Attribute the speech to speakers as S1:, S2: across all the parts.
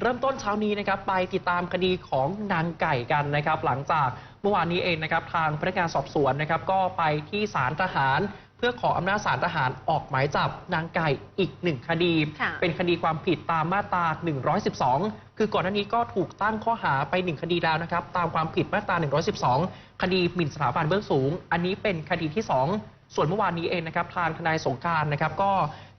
S1: เริ่มต้นเช้านี้นะครับไปติดตามคดีของนางไก่กันนะครับ หลังจากเมื่อวานนี้เองนะครับ ทางพนักงานสอบสวนนะครับ ก็ไปที่ศาลทหาร เพื่อขออำนาจศาลทหารออกหมายจับนางไก่อีกหนึ่งคดี
S2: ค่ะ
S1: เป็นคดีความผิดตามมาตรา 112 คือก่อนหน้านี้ก็ถูกตั้งข้อหาไปหนึ่งคดีแล้วนะครับ ตามความผิดมาตรา 112 คดีหมิ่นสถาบันเบื้องสูง อันนี้เป็นคดีที่ 2 ส่วนเมื่อวานนี้เองนะครับทางทนายสงการนะครับก็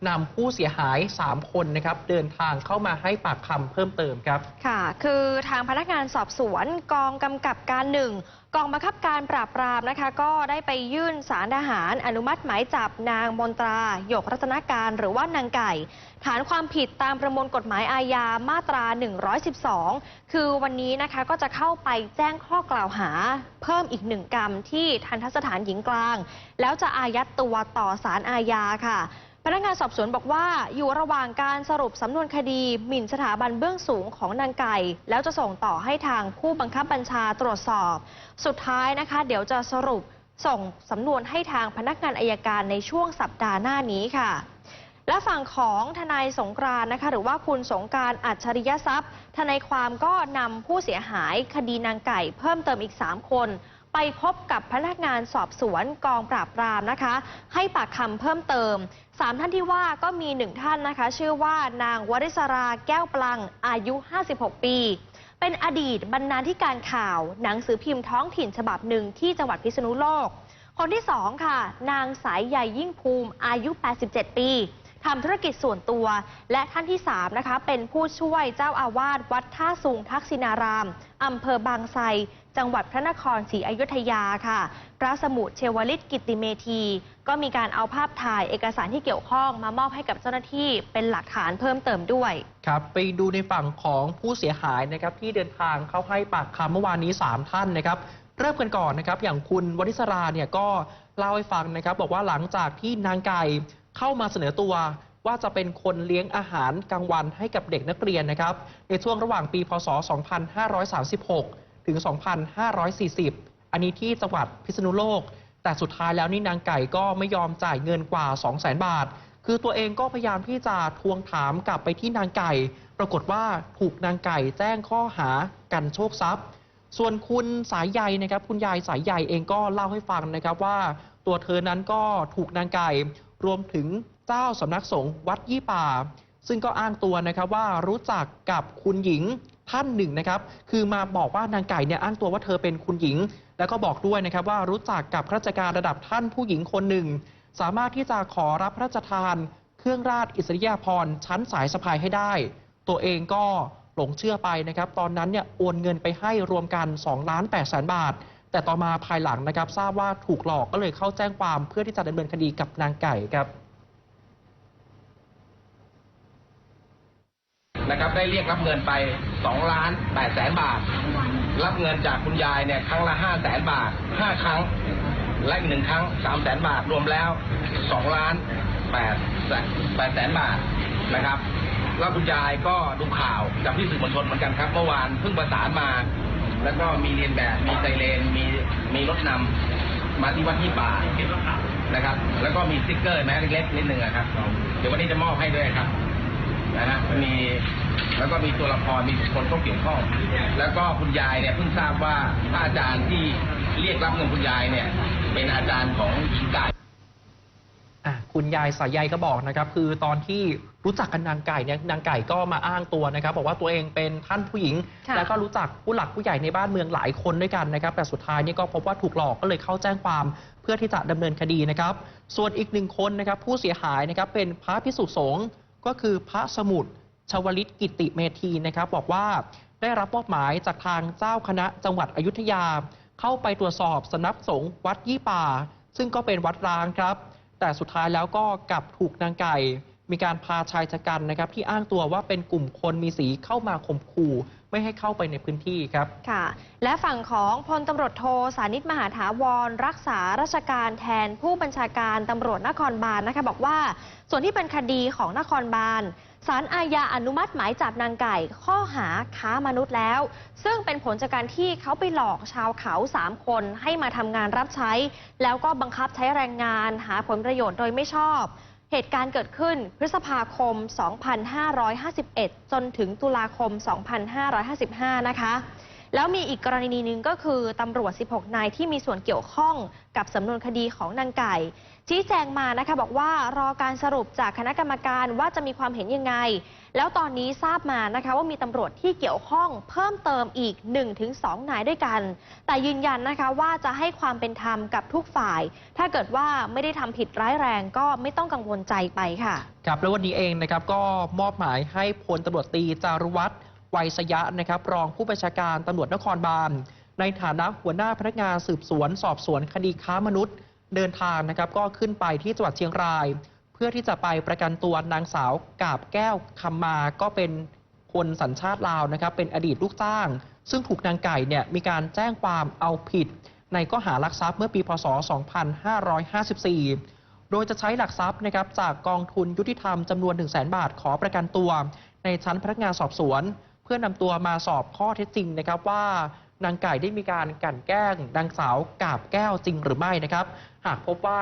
S1: นำผู้เสียหาย 3 คนนะครับเดินทางเข้ามาให้ปากคำเพิ่มเติมครับ
S2: ค่ะ คือทางพนักงานสอบสวนกองกำกับการหนึ่ง กองบังคับการปราบปรามนะคะ ก็ได้ไปยื่นสารทหาร อนุมัติหมายจับนางมนตราหยกรัตนการหรือว่านางไก่ ฐานความผิดตามประมวลกฎหมายอาญามาตรา 112 คือวันนี้นะคะก็จะเข้าไปแจ้งข้อกล่าวหา เพิ่มอีกหนึ่งกรรมที่ทันทสถานหญิงกลาง แล้วจะอายัดตัวต่อสารอาญาค่ะ พนักงานสอบสวนบอกว่าอยู่ระหว่างการสรุปสำนวนคดีหมิ่นสถาบันเบื้องสูงของนางไก่ แล้วจะส่งต่อให้ทางผู้บังคับบัญชาตรวจสอบ สุดท้ายนะคะ เดี๋ยวจะสรุปส่งสำนวนให้ทางพนักงานอายการในช่วงสัปดาห์หน้านี้ค่ะ และฝั่งของทนายสงกรานนะคะ หรือว่าคุณสงการอัจฉริยทรัพย์ ทนายความก็นำผู้เสียหายคดีนางไก่ เพิ่มเติมอีก 3 คน ไปพบกับพนักงานสอบสวนกองปราบปรามนะคะ ให้ปากคำเพิ่มเติม3ท่านที่ว่าก็มีหนึ่งท่านนะคะ ชื่อว่านางวริศราแก้วปลังอายุ 56 ปี เป็นอดีตบรรณาธิการข่าว หนังสือพิมพ์ท้องถิ่นฉบับหนึ่งที่จังหวัดพิษณุโลก คนที่สองค่ะ นางสายใหญ่ยิ่งภูมิอายุ 87 ปี ทำธุรกิจส่วนตัว และท่านที่3นะคะเป็นผู้ช่วยเจ้าอาวาสวัดท่าสุงทักษินารามอำเภอบางไทรจังหวัดพระนครศรีอยุธยาค่ะ พระสมุทรเชวลิตกิตติเมธี ก็มีการเอาภาพถ่ายเอกสารที่เกี่ยวข้องมามอบให้กับเจ้าหน้าที่เป็นหลักฐานเพิ่มเติมด้วย
S1: ครับไปดูในฝั่งของผู้เสียหายนะครับที่เดินทางเข้าให้ปากคำเมื่อวานนี้ 3 ท่านนะครับเริ่มกันก่อนนะครับอย่างคุณวริศราเนี่ยก็เล่าให้ฟังนะครับ บอกว่าหลังจากที่นางไก่ เข้ามาเสนอตัวว่าจะเป็นคนเลี้ยงอาหารกลางวันให้กับเด็กนักเรียนนะครับ ในช่วงระหว่างปี พศ 2536 ถึง 2540 อันนี้ที่จังหวัดพิษณุโลก แต่สุดท้ายแล้วนี่นางไก่ก็ไม่ยอมจ่ายเงินกว่า 200,000 บาท คือตัวเองก็พยายามที่จะทวงถามกลับไปที่นางไก่ ปรากฏว่าถูกนางไก่แจ้งข้อหากันโชคทรัพย์ ส่วนคุณสายใยนะครับ คุณยายสายใยเองก็เล่าให้ฟังนะครับว่า ตัวเธอนั้นก็ถูกนางไก่ รวมถึงเจ้าสำนักสงฆ์วัดยี่ป่า ซึ่งก็อ้างตัวนะครับว่ารู้จักกับคุณหญิงท่านหนึ่งนะครับ คือมาบอกว่านางไก่เนี่ยอ้างตัวว่าเธอเป็นคุณหญิง แล้วก็บอกด้วยนะครับว่ารู้จักกับข้าราชการระดับท่านผู้หญิงคนหนึ่ง สามารถที่จะขอรับพระราชทาน เครื่องราชอิสริยาภรณ์ชั้นสายสะพายให้ได้ ตัวเองก็หลงเชื่อไปนะครับ ตอนนั้นเนี่ยโอนเงินไปให้รวมกัน2ล้าน8แสนบาท แต่ต่อมาภายหลังนะครับ ทราบว่าถูกหลอกก็เลยเข้าแจ้งความเพื่อที่จะดำเนินคดีกับนางไก่ครับ
S3: นะครับได้เรียกรับเงินไป2ล้าน8แสนบาท รับเงินจากคุณยายเนี่ยครั้งละ5แสนบาท 5 ครั้ง และอีกหนึ่งครั้ง3แสนบาทรวมแล้ว2ล้าน8แสน8แสนบาทนะครับแล้วคุณยายก็ดูข่าวกับที่สื่อมวลชนเหมือนกันครับเมื่อวานเพิ่งประสานมา แล้วก็มีเรียนแบบมีไซเรนมีมีรถนำมาที่วัดที่ป่านะครับ แล้วก็มีสติ๊กเกอร์แม้เล็กๆนิดนึงอะครับ เดี๋ยววันนี้จะมอบให้ด้วยครับนะฮะมีแล้วก็มีตัวละครมีคคลต้องเกี่ยวข้อง แล้วก็คุณยายเนี่ยเพิ่งทราบว่าพระอาจารย์ที่เรียกรับเงินคุณยายเนี่ย เป็นอาจารย์ของหญิงไก่
S1: อะคุณยายสายใยก็บอกนะครับ คือตอนที่รู้จักกันนางไก่เนี่ยนางไก่ก็มาอ้างตัวนะครับ บอกว่าตัวเองเป็นท่านผู้หญิง
S2: ค่ะ
S1: แล้วก็รู้จักผู้หลักผู้ใหญ่ในบ้านเมืองหลายคนด้วยกันนะครับ แต่สุดท้ายนี่ก็พบว่าถูกหลอกก็เลยเข้าแจ้งความเพื่อที่จะดำเนินคดีนะครับ ส่วนอีกหนึ่งคนนะครับ ผู้เสียหายนะครับเป็นพระพิสุสงฆ์ก็คือพระสมุทรชวลิตกิติเมธีนะครับ บอกว่าได้รับมอบหมายจากทางเจ้าคณะจังหวัดอยุธยา เข้าไปตรวจสอบสำนักสงฆ์วัดยี่ป่า ซึ่งก็เป็นวัดร้างครับ แต่สุดท้ายแล้วก็กลับถูกนางไก่ มีการพาชายชะกันนะครับ ที่อ้างตัวว่าเป็นกลุ่มคนมีสีเข้ามาข่มขู่ไม่ให้เข้าไปในพื้นที่ครับ
S2: ค่ะ และฝั่งของพลตำรวจโทสานิตมหาถาวร รักษาราชการแทนผู้บัญชาการตำรวจนครบาลนะคะ บอกว่า ส่วนที่เป็นคดีของนครบาล สารอาญาอนุมัติหมายจับนางไก่ ข้อหาค้ามนุษย์แล้ว ซึ่งเป็นผลจากการที่เขาไปหลอกชาวเขาสามคนให้มาทำงานรับใช้ แล้วก็บังคับใช้แรงงานหาผลประโยชน์โดยไม่ชอบ เหตุการณ์เกิดขึ้นพฤษภาคม 2551 จนถึงตุลาคม 2555 นะคะ แล้วมีอีกกรณีหนึ่งก็คือตำรวจ 16 นายที่มีส่วนเกี่ยวข้องกับสำนวนคดีของนางไก่ ชี้แจงมานะคะบอกว่ารอการสรุปจากคณะกรรมการว่าจะมีความเห็นยังไง แล้วตอนนี้ทราบมานะคะว่ามีตำรวจที่เกี่ยวข้องเพิ่มเติมอีก 1-2 นายด้วยกัน แต่ยืนยันนะคะว่าจะให้ความเป็นธรรมกับทุกฝ่าย ถ้าเกิดว่าไม่ได้ทำผิดร้ายแรงก็ไม่ต้องกังวลใจไปค่ะ
S1: ครับแล้ววันนี้เองนะครับก็มอบหมายให้พลตำรวจตรีจารุวัฒน์ ไวยสยะนะครับรองผู้บัญชาการตำรวจนครบาล ในฐานะหัวหน้าพนักงานสืบสวน สอบสวนคดีค้ามนุษย์ เดินทางนะครับก็ขึ้นไปที่จังหวัดเชียงราย เพื่อที่จะไปประกันตัวนางสาวกาบแก้วคำมาก็เป็นคนสัญชาติลาวนะครับเป็นอดีตลูกจ้าง ซึ่งถูกนางไก่เนี่ยมีการแจ้งความเอาผิด ในข้อหารักทรัพย์เมื่อปีพศ 2554โดยจะใช้หลักทรัพย์นะครับจากกองทุนยุติธรรมจำนวน 1 0 0 0 0แบาทขอประกันตัว ในชั้นพนักงานสอบสวน พื่อนำตัวมาสอบข้อเท็จจริงนะครับว่า นางไก่ได้มีการกลั่นแกล้งนางสาวกาบแก้วจริงหรือไม่นะครับ หากพบว่า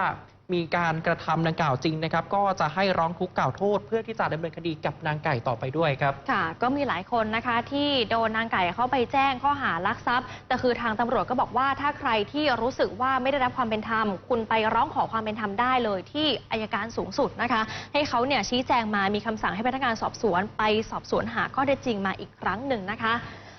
S1: มีการกระทำดังกล่าวจริงนะครับ ก็จะให้ร้องทุกข์กล่าวโทษ เพื่อที่จะดำเนินคดีกับนางไก่ต่อไปด้วยครับ
S2: ค่ะ ก็มีหลายคนนะคะที่โดนนางไก่เข้าไปแจ้งข้อหารักทรัพย์ แต่คือทางตำรวจก็บอกว่าถ้าใครที่รู้สึกว่าไม่ได้รับความเป็นธรรม คุณไปร้องขอความเป็นธรรมได้เลย ที่อายการสูงสุดนะคะ ให้เขาเนี่ยชี้แจงมามีคำสั่งให้พนักงานสอบสวน ไปสอบสวนหาข้อเท็จจริงมาอีกครั้งหนึ่งนะคะ